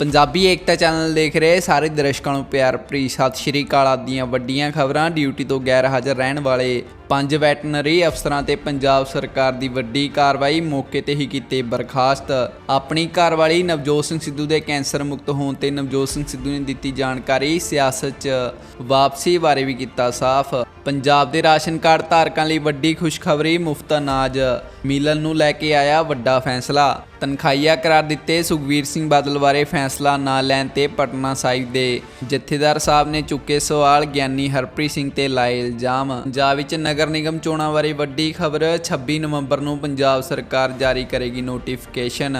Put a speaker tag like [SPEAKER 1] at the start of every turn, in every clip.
[SPEAKER 1] ਪੰਜਾਬੀ ਏਕਤਾ channel ਦੇਖ ਰਹੇ ਸਾਰੇ ਦਰਸ਼ਕਾਂ ਨੂੰ ਪਿਆਰ, ਭਰੀ ਸਤਿ ਸ਼੍ਰੀ ਅਕਾਲ ਆਦੀਆਂ ਵੱਡੀਆਂ ਖਬਰਾਂ, ਡਿਊਟੀ ਤੋਂ ਗੈਰ ਹਾਜ਼ਰ ਰਹਿਣ ਵਾਲੇ ਪੰਜ ਵੈਟਨਰੀ ਅਫਸਰਾਂ ਤੇ ਪੰਜਾਬ ਸਰਕਾਰ ਦੀ ਵੱਡੀ ਕਾਰਵਾਈ ਮੌਕੇ ਤੇ ਹੀ ਕੀਤੇ ਬਰਖਾਸਤ। ਆਪਣੀ ਘਰਵਾਲੀ ਨਵਜੋਤ ਸਿੰਘ ਸਿੱਧੂ ਦੇ ਕੈਂਸਰ ਮੁਕਤ ਹੋਣ ਤੇ ਨਵਜੋਤ ਸਿੰਘ ਸਿੱਧੂ ਨੇ ਦਿੱਤੀ ਜਾਣਕਾਰੀ, ਸਿਆਸਤ 'ਚ ਵਾਪਸੀ ਬਾਰੇ ਵੀ ਕੀਤਾ ਸਾਫ਼। ਪੰਜਾਬ ਦੇ ਰਾਸ਼ਨ ਕਾਰਡ ਧਾਰਕਾਂ ਲਈ ਵੱਡੀ ਖੁਸ਼ਖਬਰੀ, ਮੁਫਤ ਅਨਾਜ। ਮਿਲਣ ਨੂੰ ਲੈ ਕੇ ਆਇਆ ਵੱਡਾ ਫੈਸਲਾ। ਤਨਖਾਹੀਆ ਕਰਾਰ ਦਿੱਤੇ ਸੁਖਵੀਰ ਸਿੰਘ ਬਾਦਲ ਬਾਰੇ ਫੈਸਲਾ ਨਾ ਲੈਣ ਤੇ ਪਟਨਾ ਸਾਹਿਬ ਦੇ ਜਥੇਦਾਰ ਸਾਹਿਬ ਨੇ ਚੁੱਕੇ ਸਵਾਲ, ਗਿਆਨੀ ਹਰਪ੍ਰੀਤ ਸਿੰਘ ਤੇ ਲਾਏ ਇਲਜ਼ਾਮ। ਪੰਜਾਬ ਵਿੱਚ ਨਗਰ ਨਿਗਮ ਚੋਣਾਂ ਬਾਰੇ ਵੱਡੀ ਖਬਰ 26 ਨਵੰਬਰ ਨੂੰ ਪੰਜਾਬ ਸਰਕਾਰ ਜਾਰੀ ਕਰੇਗੀ ਨੋਟੀਫਿਕੇਸ਼ਨ।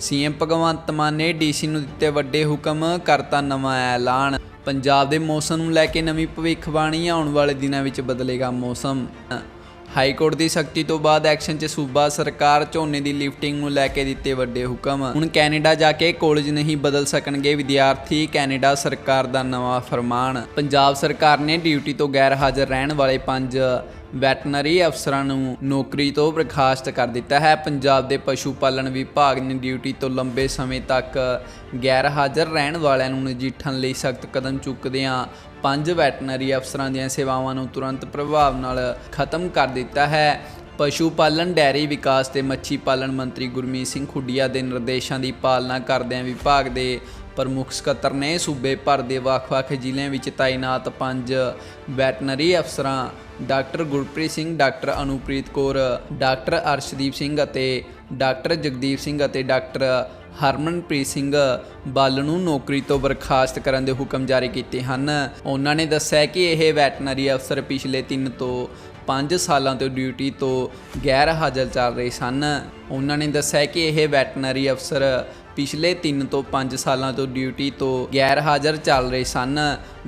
[SPEAKER 1] ਸੀਐਮ ਭਗਵੰਤ ਮਾਨ ਨੇ ਡੀਸੀ ਨੂੰ ਦਿੱਤੇ ਵੱਡੇ ਹੁਕਮ, ਕਰਤਾ ਨਵਾਂ ਐਲਾਨ। ਪੰਜਾਬ ਦੇ ਮੌਸਮ ਨੂੰ ਲੈ ਕੇ ਨਵੀਂ ਭਵਿੱਖਬਾਣੀ ਆਉਣ ਵਾਲੇ ਦਿਨਾਂ ਵਿੱਚ ਬਦਲੇਗਾ ਮੌਸਮ। ਹਾਈ ਕੋਰਟ ਦੀ ਸਖਤੀ ਤੋਂ ਬਾਅਦ ਐਕਸ਼ਨ 'ਚ ਸੂਬਾ ਸਰਕਾਰ ਝੋਨੇ ਦੀ ਲਿਫਟਿੰਗ ਨੂੰ ਲੈ ਕੇ ਦਿੱਤੇ ਵੱਡੇ ਹੁਕਮ। ਹੁਣ ਕੈਨੇਡਾ ਜਾ ਕੇ ਕਾਲਜ ਨਹੀਂ ਬਦਲ ਸਕਣਗੇ ਵਿਦਿਆਰਥੀ, ਕੈਨੇਡਾ ਸਰਕਾਰ ਦਾ ਨਵਾਂ ਫਰਮਾਨ। ਪੰਜਾਬ ਸਰਕਾਰ ਨੇ ਡਿਊਟੀ ਤੋਂ ਗੈਰ ਹਾਜ਼ਰ ਰਹਿਣ ਵਾਲੇ ਪੰਜ ਵੈਟਨਰੀ ਅਫਸਰਾਂ ਨੂੰ ਨੌਕਰੀ ਤੋਂ ਬਰਖਾਸਤ ਕਰ ਦਿੱਤਾ ਹੈ। ਪੰਜਾਬ ਦੇ ਪਸ਼ੂ ਪਾਲਣ ਵਿਭਾਗ ਨੇ ਡਿਊਟੀ ਤੋਂ ਲੰਬੇ ਸਮੇਂ ਤੱਕ ਗੈਰ ਹਾਜ਼ਰ ਰਹਿਣ ਵਾਲਿਆਂ ਨੂੰ ਨਜਿੱਠਣ ਲਈ ਸਖਤ ਕਦਮ ਚੁੱਕਦਿਆਂ ਪੰਜ ਵੈਟਨਰੀ ਅਫਸਰਾਂ ਦੀਆਂ ਸੇਵਾਵਾਂ ਨੂੰ ਤੁਰੰਤ ਪ੍ਰਭਾਵ ਨਾਲ ਖਤਮ ਕਰ ਦਿੱਤਾ ਹੈ। ਪਸ਼ੂ ਪਾਲਣ, ਡੈਰੀ ਵਿਕਾਸ ਤੇ ਮੱਛੀ ਪਾਲਣ ਮੰਤਰੀ ਗੁਰਮੀਤ ਸਿੰਘ ਖੁੱਡੀਆ ਦੇ ਨਿਰਦੇਸ਼ਾਂ ਦੀ ਪਾਲਣਾ ਕਰਦਿਆਂ ਵਿਭਾਗ ਦੇ ਪ੍ਰਮੁੱਖ ਸਕੱਤਰ ਨੇ ਸੂਬੇ ਭਰ ਦੇ ਵੱਖ-ਵੱਖ ਜ਼ਿਲ੍ਹਿਆਂ ਵਿੱਚ ਤਾਇਨਾਤ ਪੰਜ ਵੈਟਨਰੀ ਅਫਸਰਾਂ, doctor Gurpreet Singh, doctor Anupreet Kaur, doctor Arshdeep Singh ਅਤੇ ਡਾਕਟਰ ਜਗਦੀਪ ਸਿੰਘ ਅਤੇ ਡਾਕਟਰ ਹਰਮਨਪ੍ਰੀਤ ਸਿੰਘ ਬੱਲ ਨੂੰ ਨੌਕਰੀ ਤੋਂ ਬਰਖਾਸਤ ਕਰਨ ਦੇ ਹੁਕਮ ਜਾਰੀ ਕੀਤੇ ਹਨ। ਉਹਨਾਂ ਨੇ ਦੱਸਿਆ ਕਿ ਇਹ ਵੈਟਨਰੀ ਅਫਸਰ ਪਿਛਲੇ 3 ਤੋਂ 5 ਸਾਲਾਂ ਤੋਂ ਡਿਊਟੀ ਤੋਂ ਗੈਰ ਹਾਜ਼ਰ ਚੱਲ ਰਹੇ ਸਨ। ਉਹਨਾਂ ਨੇ ਦੱਸਿਆ ਕਿ ਇਹ ਵੈਟਨਰੀ ਅਫਸਰ ਪਿਛਲੇ 3 ਤੋਂ 5 ਸਾਲਾਂ ਤੋਂ ਡਿਊਟੀ ਤੋਂ ਗੈਰ ਹਾਜ਼ਰ ਚੱਲ ਰਹੇ ਸਨ।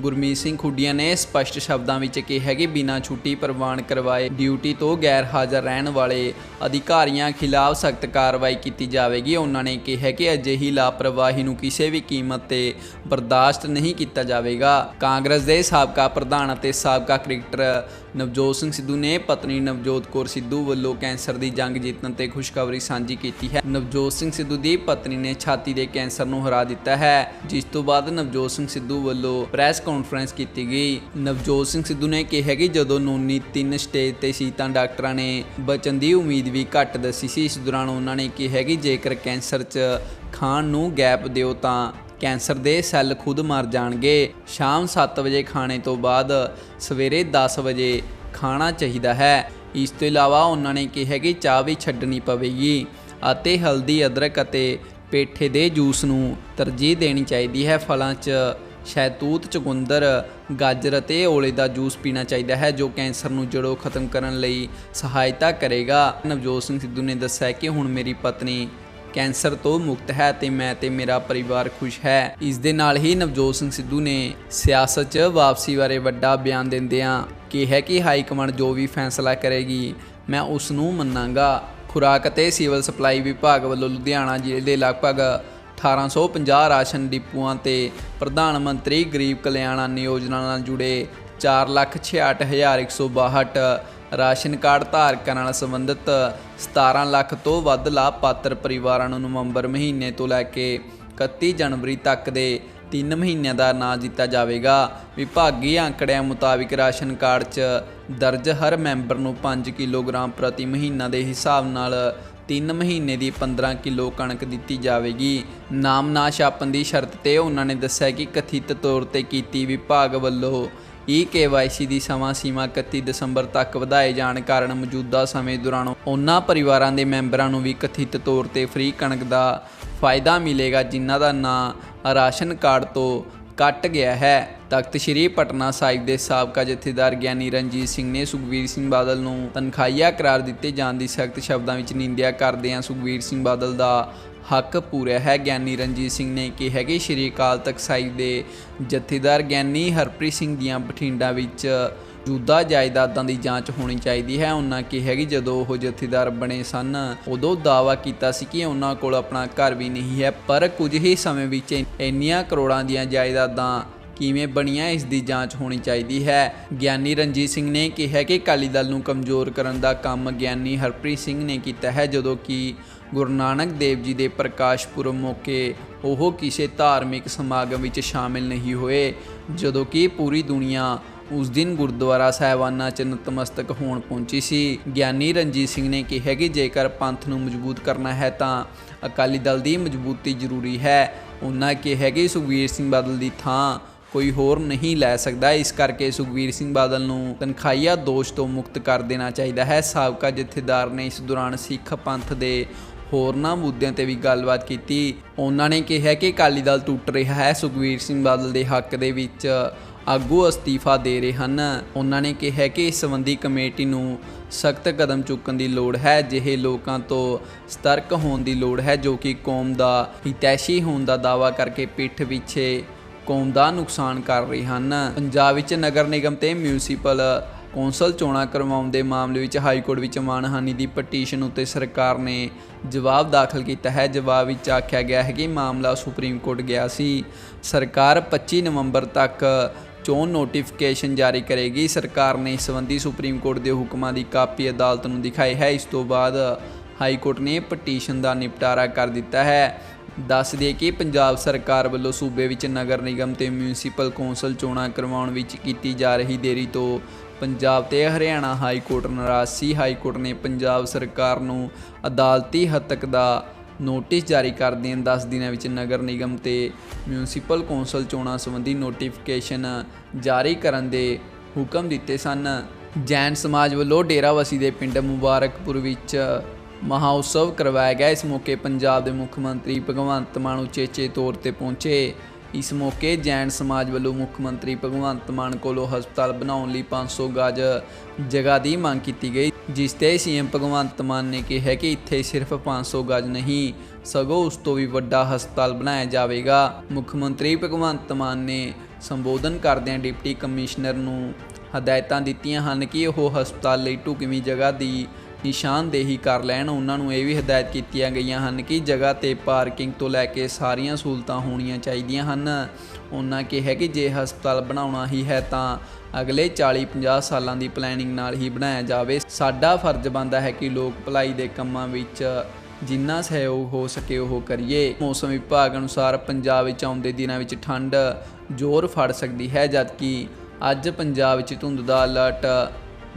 [SPEAKER 1] ਗੁਰਮੀਤ ਸਿੰਘ ਖੁੱਡੀਆਂ ਨੇ ਸਪਸ਼ਟ ਸ਼ਬਦਾਂ ਵਿੱਚ ਕਿਹਾ ਕਿ ਬਿਨਾਂ ਛੁੱਟੀ ਪ੍ਰਵਾਨ ਕਰਵਾਏ ਡਿਊਟੀ ਤੋਂ ਗੈਰ ਹਾਜ਼ਰ ਰਹਿਣ ਵਾਲੇ ਅਧਿਕਾਰੀਆਂ ਖਿਲਾਫ ਸਖਤ ਕਾਰਵਾਈ ਕੀਤੀ ਜਾਵੇਗੀ। ਉਹਨਾਂ ਨੇ ਕਿਹਾ ਕਿ ਅਜਿਹੀ ਲਾਪਰਵਾਹੀ ਨੂੰ ਕਿਸੇ ਵੀ ਕੀਮਤ ਤੇ ਬਰਦਾਸ਼ਤ ਨਹੀਂ ਕੀਤਾ ਜਾਵੇਗਾ। ਕਾਂਗਰਸ ਦੇ ਸਾਬਕਾ ਪ੍ਰਧਾਨ ਅਤੇ ਸਾਬਕਾ ਕ੍ਰਿਕਟਰ ਨਵਜੋਤ ਸਿੰਘ ਸਿੱਧੂ ਨੇ ਪਤਨੀ ਨਵਜੋਤ ਕੌਰ ਸਿੱਧੂ ਵੱਲੋਂ ਕੈਂਸਰ ਦੀ ਜੰਗ ਜਿੱਤਣ ਤੇ ਖੁਸ਼ਖਬਰੀ ਸਾਂਝੀ ਕੀਤੀ ਹੈ। ਨਵਜੋਤ ਸਿੰਘ ਸਿੱਧੂ ਦੀ ਪਤਨੀ ਨੇ ਛਾਤੀ ਦੇ ਕੈਂਸਰ ਨੂੰ ਹਰਾ ਦਿੱਤਾ ਹੈ, ਜਿਸ ਤੋਂ ਬਾਅਦ ਨਵਜੋਤ ਸਿੰਘ ਸਿੱਧੂ ਵੱਲੋਂ ਪ੍ਰੈਸ ਕਾਨਫਰੰਸ ਕੀਤੀ ਗਈ। ਨਵਜੋਤ ਸਿੰਘ ਸਿੱਧੂ ਨੇ ਕਿਹਾ ਕਿ ਜਦੋਂ ਨੂਨੀ ਤਿੰਨ ਸਟੇਜ ਤੇ ਸੀ ਤਾਂ ਡਾਕਟਰਾਂ ਨੇ ਬਚਣ ਦੀ ਉਮੀਦ ਵੀ ਘੱਟ ਦੱਸੀ ਸੀ। ਇਸ ਦੌਰਾਨ ਉਹਨਾਂ ਨੇ ਕਿਹਾ ਕਿ ਜੇਕਰ ਕੈਂਸਰ 'ਚ ਖਾਣ ਨੂੰ ਗੈਪ ਦਿਓ ਤਾਂ ਕੈਂਸਰ ਦੇ ਸੈੱਲ ਖੁਦ ਮਰ ਜਾਣਗੇ। ਸ਼ਾਮ 7 ਵਜੇ ਖਾਣੇ ਤੋਂ ਬਾਅਦ ਸਵੇਰੇ 10 ਵਜੇ ਖਾਣਾ ਚਾਹੀਦਾ ਹੈ। ਇਸ ਤੋਂ ਇਲਾਵਾ ਉਹਨਾਂ ਨੇ ਕਿਹਾ ਕਿ ਚਾਹ ਵੀ ਛੱਡਣੀ ਪਵੇਗੀ ਅਤੇ ਹਲਦੀ, ਅਦਰਕ ਅਤੇ ਪੇਠੇ ਦੇ ਜੂਸ ਨੂੰ ਤਰਜੀਹ ਦੇਣੀ ਚਾਹੀਦੀ ਹੈ। ਫਲਾਂ 'ਚ ਸ਼ਹਿਤੂਤ, ਚੁਕੰਦਰ, ਗਾਜਰ ਅਤੇ ਔਲੇ ਦਾ ਜੂਸ ਪੀਣਾ ਚਾਹੀਦਾ ਹੈ, ਜੋ ਕੈਂਸਰ ਨੂੰ ਜੜੋਂ ਖਤਮ ਕਰਨ ਲਈ ਸਹਾਇਤਾ ਕਰੇਗਾ। ਨਵਜੋਤ ਸਿੰਘ ਸਿੱਧੂ ਨੇ ਦੱਸਿਆ ਕਿ ਹੁਣ ਮੇਰੀ ਪਤਨੀ ਕੈਂਸਰ ਤੋਂ ਮੁਕਤ ਹੈ ਤੇ ਮੈਂ ਤੇ ਮੇਰਾ ਪਰਿਵਾਰ ਖੁਸ਼ ਹੈ। ਇਸ ਦੇ ਨਾਲ ਹੀ ਨਵਜੋਤ ਸਿੰਘ ਸਿੱਧੂ ਨੇ ਸਿਆਸਤ 'ਚ ਵਾਪਸੀ ਬਾਰੇ ਵੱਡਾ ਬਿਆਨ ਦਿੰਦਿਆਂ ਕਿਹਾ ਕਿ ਹਾਈ ਕਮਾਂਡ ਜੋ ਵੀ ਫੈਸਲਾ ਕਰੇਗੀ, ਮੈਂ ਉਸ ਨੂੰ ਮੰਨਾਂਗਾ। ਖੁਰਾਕ ਅਤੇ ਸਿਵਲ ਸਪਲਾਈ ਵਿਭਾਗ ਵੱਲੋਂ ਲੁਧਿਆਣਾ ਜ਼ਿਲ੍ਹੇ ਦੇ ਲਗਭਗ 1850 ਰਾਸ਼ਨ ਡਿਪੂਆਂ ਤੇ ਪ੍ਰਧਾਨ ਮੰਤਰੀ ਗਰੀਬ ਕਲਿਆਣ ਅੰਨ ਯੋਜਨਾ ਨਾਲ ਜੁੜੇ 466162 ਰਾਸ਼ਨ ਕਾਰਡ ਧਾਰਕਾਂ ਨਾਲ ਸੰਬੰਧਿਤ 17 ਲੱਖ ਤੋਂ ਵੱਧ ਲਾਭਪਾਤਰ ਪਰਿਵਾਰਾਂ ਨੂੰ ਨਵੰਬਰ ਮਹੀਨੇ ਤੋਂ ਲੈ ਕੇ 31 ਜਨਵਰੀ ਤੱਕ ਦੇ 3 ਮਹੀਨਿਆਂ ਦਾ ਨਾਂ ਦਿੱਤਾ ਜਾਵੇਗਾ। ਵਿਭਾਗੀ ਅੰਕੜਿਆਂ ਮੁਤਾਬਿਕ ਰਾਸ਼ਨ ਕਾਰਡ 'ਚ ਦਰਜ ਹਰ ਮੈਂਬਰ ਨੂੰ 5 ਕਿਲੋਗ੍ਰਾਮ ਪ੍ਰਤੀ ਮਹੀਨਾ ਦੇ ਹਿਸਾਬ ਨਾਲ 3 ਮਹੀਨੇ ਦੀ 15 ਕਿਲੋ ਕਣਕ ਦਿੱਤੀ ਜਾਵੇਗੀ। ਨਾਮ ਨਾ ਛਾਪਣ ਦੀ ਸ਼ਰਤ ਤੇ ਉਹਨਾਂ ਨੇ ਦੱਸਿਆ ਕਿ ਕਥਿਤ ਤੌਰ ਤੇ ਕੀਤੀ ਵਿਭਾਗ ਵੱਲੋਂ ਈ KYC ਦੀ ਸਮਾਂ ਸੀਮਾ 31 ਦਸੰਬਰ ਤੱਕ ਵਧਾਏ ਜਾਣ ਕਾਰਨ ਮੌਜੂਦਾ ਸਮੇਂ ਦੌਰਾਨ ਉਹਨਾਂ ਪਰਿਵਾਰਾਂ ਦੇ ਮੈਂਬਰਾਂ ਨੂੰ ਵੀ ਕਥਿਤ ਤੌਰ ਤੇ ਫ੍ਰੀ ਕਣਕ ਦਾ ਫਾਇਦਾ ਮਿਲੇਗਾ, ਜਿਨ੍ਹਾਂ ਦਾ ਨਾਂ ਰਾਸ਼ਨ ਕਾਰਡ ਤੋਂ ਕੱਟ ਗਿਆ ਹੈ। ਤਖਤ ਸ੍ਰੀ ਪਟਨਾ ਸਾਹਿਬ ਦੇ ਸਾਬਕਾ ਜਥੇਦਾਰ ਗਿਆਨੀ ਰਣਜੀਤ ਸਿੰਘ ਨੇ ਸੁਖਵੀਰ ਸਿੰਘ ਬਾਦਲ ਨੂੰ ਤਨਖਾਹੀਆ ਕਰਾਰ ਦਿੱਤੇ ਜਾਣ ਦੀ ਸਖਤ ਸ਼ਬਦਾਂ ਵਿੱਚ ਨਿੰਦਿਆ ਕਰਦਿਆਂ ਸੁਖਵੀਰ ਸਿੰਘ ਬਾਦਲ ਦਾ ਹੱਕ ਪੂਰਾ ਹੈ। ਗਿਆਨੀ ਰਣਜੀਤ ਸਿੰਘ ਨੇ ਕਿਹਾ ਕਿ ਸ਼੍ਰੀ ਅਕਾਲ ਤਖਤ ਸਾਹਿਬ ਦੇ ਜਥੇਦਾਰ ਗਿਆਨੀ ਹਰਪ੍ਰੀਤ ਸਿੰਘ ਦੀਆਂ ਬਠਿੰਡਾ ਵਿੱਚ ਜੂਦਾ ਜਾਇਦਾਦਾਂ ਦੀ ਜਾਂਚ ਹੋਣੀ ਚਾਹੀਦੀ ਹੈ। ਉਹਨਾਂ ਕਿਹਾ ਕਿ ਜਦੋਂ ਉਹ ਜਥੇਦਾਰ ਬਣੇ ਸਨ, ਉਦੋਂ ਦਾਅਵਾ ਕੀਤਾ ਸੀ ਕਿ ਉਹਨਾਂ ਕੋਲ ਆਪਣਾ ਘਰ ਵੀ ਨਹੀਂ ਹੈ, ਪਰ ਕੁਝ ਹੀ ਸਮੇਂ ਵਿੱਚ ਇੰਨੀਆਂ ਕਰੋੜਾਂ ਦੀਆਂ ਜਾਇਦਾਦਾਂ ਕਿਵੇਂ ਬਣੀਆਂ ਇਸ ਦੀ ਜਾਂਚ ਹੋਣੀ ਚਾਹੀਦੀ ਹੈ। ਗਿਆਨੀ ਰਣਜੀਤ ਸਿੰਘ ਨੇ ਕਿਹਾ ਕਿ ਅਕਾਲੀ ਦਲ ਨੂੰ ਕਮਜ਼ੋਰ ਕਰਨ ਦਾ ਕੰਮ ਗਿਆਨੀ ਹਰਪ੍ਰੀਤ ਸਿੰਘ ਨੇ ਕੀਤਾ ਹੈ, ਜਦੋਂ ਕਿ ਗੁਰੂ ਨਾਨਕ ਦੇਵ ਜੀ ਦੇ ਪ੍ਰਕਾਸ਼ ਪੁਰਬ ਮੌਕੇ ਉਹ ਕਿਸੇ ਧਾਰਮਿਕ ਸਮਾਗਮ ਵਿੱਚ ਸ਼ਾਮਿਲ ਨਹੀਂ ਹੋਏ, ਜਦੋਂ ਕਿ ਪੂਰੀ ਦੁਨੀਆ ਉਸ ਦਿਨ ਗੁਰਦੁਆਰਾ ਸਾਹਿਬਾਨਾਂ 'ਚ ਨਤਮਸਤਕ ਹੋਣ ਪਹੁੰਚੀ ਸੀ। ਗਿਆਨੀ ਰਣਜੀਤ ਸਿੰਘ ਨੇ ਕਿਹਾ ਕਿ ਜੇਕਰ ਪੰਥ ਨੂੰ ਮਜ਼ਬੂਤ ਕਰਨਾ ਹੈ ਤਾਂ ਅਕਾਲੀ ਦਲ ਦੀ ਮਜ਼ਬੂਤੀ ਜ਼ਰੂਰੀ ਹੈ। ਉਹਨਾਂ ਕਿਹਾ ਕਿ ਸੁਖਬੀਰ ਸਿੰਘ ਬਾਦਲ ਦੀ ਥਾਂ ਕੋਈ ਹੋਰ ਨਹੀਂ ਲੈ ਸਕਦਾ। ਇਸ ਕਰਕੇ ਸੁਖਬੀਰ ਸਿੰਘ ਬਾਦਲ ਨੂੰ ਤਨਖਾਹੀਆ ਦੋਸ਼ ਤੋਂ ਮੁਕਤ ਕਰ ਦੇਣਾ ਚਾਹੀਦਾ ਹੈ। ਸਾਬਕਾ ਜਥੇਦਾਰ ਨੇ ਇਸ ਦੌਰਾਨ ਸਿੱਖ ਪੰਥ ਦੇ ਹੋਰਨਾਂ ਮੁੱਦਿਆਂ ਤੇ ਵੀ ਗੱਲਬਾਤ ਕੀਤੀ। ਉਹਨਾਂ ਨੇ ਕਿਹਾ ਕਿ ਅਕਾਲੀ ਦਲ ਟੁੱਟ ਰਿਹਾ ਹੈ। ਸੁਖਬੀਰ ਸਿੰਘ ਬਾਦਲ ਦੇ ਹੱਕ ਦੇ ਵਿੱਚ ਆਗੂ ਅਸਤੀਫਾ ਦੇ ਰਹੇ ਹਨ। ਉਹਨਾਂ ਨੇ ਕਿਹਾ ਕਿ ਇਸ ਸੰਬੰਧੀ ਕਮੇਟੀ ਨੂੰ ਸਖਤ ਕਦਮ ਚੁੱਕਣ ਦੀ ਲੋੜ ਹੈ। ਜਿਹੇ ਲੋਕਾਂ ਤੋਂ ਸਤਰਕ ਹੋਣ ਦੀ ਲੋੜ ਹੈ, ਜੋ ਕਿ ਕੌਮ ਦਾ ਹਿਤੈਸ਼ੀ ਹੋਣ ਦਾ ਦਾਅਵਾ ਕਰਕੇ ਪਿੱਠ ਪਿੱਛੇ ਕੌਮ ਦਾ ਨੁਕਸਾਨ ਕਰ ਰਹੇ ਹਨ। ਪੰਜਾਬ ਵਿੱਚ ਨਗਰ ਨਿਗਮ ਤੇ ਮਿਊਨਿਸਪਲ ਕੌਂਸਲ ਚੋਣਾਂ ਕਰਵਾਉਣ ਦੇ ਮਾਮਲੇ ਵਿੱਚ ਹਾਈ ਕੋਰਟ ਵਿੱਚ ਮਾਨਹਾਨੀ ਦੀ ਪਟੀਸ਼ਨ ਉੱਤੇ ਸਰਕਾਰ ਨੇ ਜਵਾਬ ਦਾਖਲ ਕੀਤਾ ਹੈ। ਜਵਾਬ ਵਿੱਚ ਆਖਿਆ ਗਿਆ ਹੈ ਕਿ ਮਾਮਲਾ ਸੁਪਰੀਮ ਕੋਰਟ ਗਿਆ ਸੀ। ਸਰਕਾਰ 25 ਨਵੰਬਰ ਤੱਕ ਚੋਣ ਨੋਟੀਫਿਕੇਸ਼ਨ ਜਾਰੀ ਕਰੇਗੀ। ਸਰਕਾਰ ਨੇ ਇਸ ਸੰਬੰਧੀ ਸੁਪਰੀਮ ਕੋਰਟ ਦੇ ਹੁਕਮਾਂ ਦੀ ਕਾਪੀ ਅਦਾਲਤ ਨੂੰ ਦਿਖਾਈ ਹੈ। ਇਸ ਤੋਂ ਬਾਅਦ ਹਾਈ ਕੋਰਟ ਨੇ ਪਟੀਸ਼ਨ ਦਾ ਨਿਪਟਾਰਾ ਕਰ ਦਿੱਤਾ ਹੈ। ਦੱਸ ਦਈਏ ਕਿ ਪੰਜਾਬ ਸਰਕਾਰ ਵੱਲੋਂ ਸੂਬੇ ਵਿੱਚ ਨਗਰ ਨਿਗਮ ਤੇ ਮਿਊਨਿਸਪਲ ਕੌਂਸਲ ਚੋਣਾਂ ਕਰਵਾਉਣ ਵਿੱਚ ਕੀਤੀ ਜਾ ਰਹੀ ਦੇਰੀ ਤੋਂ ਪੰਜਾਬ ਤੇ ਹਰਿਆਣਾ ਹਾਈ ਕੋਰਟ ਨਾਰਾਜ਼ ਸੀ। ਹਾਈ ਕੋਰਟ ਨੇ ਪੰਜਾਬ ਸਰਕਾਰ ਨੂੰ ਅਦਾਲਤੀ ਹੱਦ ਤੱਕ ਦਾ ਨੋਟਿਸ ਜਾਰੀ ਕਰ ਦੇਣ 10 ਦਿਨਾਂ ਵਿੱਚ ਨਗਰ ਨਿਗਮ ਤੇ ਮਿਊਨਿਸਪਲ ਕੌਂਸਲ ਚੋਣਾਂ ਸੰਬੰਧੀ ਨੋਟੀਫਿਕੇਸ਼ਨ ਜਾਰੀ ਕਰਨ ਦੇ ਹੁਕਮ ਦਿੱਤੇ ਸਨ। ਜੈਨ ਸਮਾਜ ਵੱਲੋਂ ਡੇਰਾਵਸੀ ਦੇ ਪਿੰਡ ਮੁਬਾਰਕਪੁਰ ਵਿੱਚ ਮਹਾ ਉਤਸਵ ਕਰਵਾਇਆ ਗਿਆ। ਇਸ ਮੌਕੇ ਪੰਜਾਬ ਦੇ ਮੁੱਖ ਮੰਤਰੀ ਭਗਵੰਤ ਮਾਨ ਉਚੇਚੇ ਤੌਰ ਤੇ ਪਹੁੰਚੇ। ਇਸ ਮੌਕੇ ਜੈਨ ਸਮਾਜ ਵੱਲੋਂ ਮੁੱਖ ਮੰਤਰੀ ਭਗਵੰਤ ਮਾਨ ਕੋਲੋਂ ਹਸਪਤਾਲ ਬਣਾਉਣ ਲਈ 500 ਗਜ ਜਗ੍ਹਾ ਦੀ ਮੰਗ ਕੀਤੀ ਗਈ, ਜਿਸ ਤੇ ਸੀਐਮ ਭਗਵੰਤ ਮਾਨ ਨੇ ਕਿਹਾ ਕਿ ਇੱਥੇ ਸਿਰਫ 500 ਗਜ ਨਹੀਂ, ਸਗੋਂ ਉਸ ਤੋਂ ਵੀ ਵੱਡਾ ਹਸਪਤਾਲ ਬਣਾਇਆ ਜਾਵੇਗਾ। ਮੁੱਖ ਮੰਤਰੀ ਭਗਵੰਤ ਮਾਨ ਨੇ ਸੰਬੋਧਨ ਕਰਦਿਆਂ ਡਿਪਟੀ ਕਮਿਸ਼ਨਰ ਨੂੰ ਹਦਾਇਤਾਂ ਦਿੱਤੀਆਂ ਹਨ ਕਿ ਉਹ ਹਸਪਤਾਲ ਲਈ ਢੁਕਵੀਂ ਜਗ੍ਹਾ ਦੀ ਨਿਸ਼ਾਨਦੇਹੀ ਕਰ ਲੈਣ। ਉਹਨਾਂ ਨੂੰ ਇਹ ਵੀ ਹਦਾਇਤ ਕੀਤੀਆਂ ਗਈਆਂ ਹਨ ਕਿ ਜਗ੍ਹਾ ਤੇ ਪਾਰਕਿੰਗ ਤੋਂ ਲੈ ਕੇ ਸਾਰੀਆਂ ਸਹੂਲਤਾਂ ਹੋਣੀਆਂ ਚਾਹੀਦੀਆਂ ਹਨ। ਉਹਨਾਂ ਕਿਹਾ ਕਿ ਜੇ ਹਸਪਤਾਲ ਬਣਾਉਣਾ ਹੀ ਹੈ ਤਾਂ ਅਗਲੇ 40-50 ਸਾਲਾਂ ਦੀ ਪਲੈਨਿੰਗ ਨਾਲ ਹੀ ਬਣਾਇਆ ਜਾਵੇ। ਸਾਡਾ ਫਰਜ਼ ਬਣਦਾ ਹੈ ਕਿ ਲੋਕ ਭਲਾਈ ਦੇ ਕੰਮਾਂ ਵਿੱਚ ਜਿੰਨਾ ਸਹਿਯੋਗ ਹੋ ਸਕੇ ਉਹ ਕਰੀਏ। ਮੌਸਮ ਵਿਭਾਗ ਅਨੁਸਾਰ ਪੰਜਾਬ ਵਿੱਚ ਆਉਂਦੇ ਦਿਨਾਂ ਵਿੱਚ ਠੰਡ ਜ਼ੋਰ ਫੜ ਸਕਦੀ ਹੈ, ਜਦਕਿ ਅੱਜ ਪੰਜਾਬ ਵਿੱਚ ਧੁੰਦ ਦਾ ਅਲਰਟ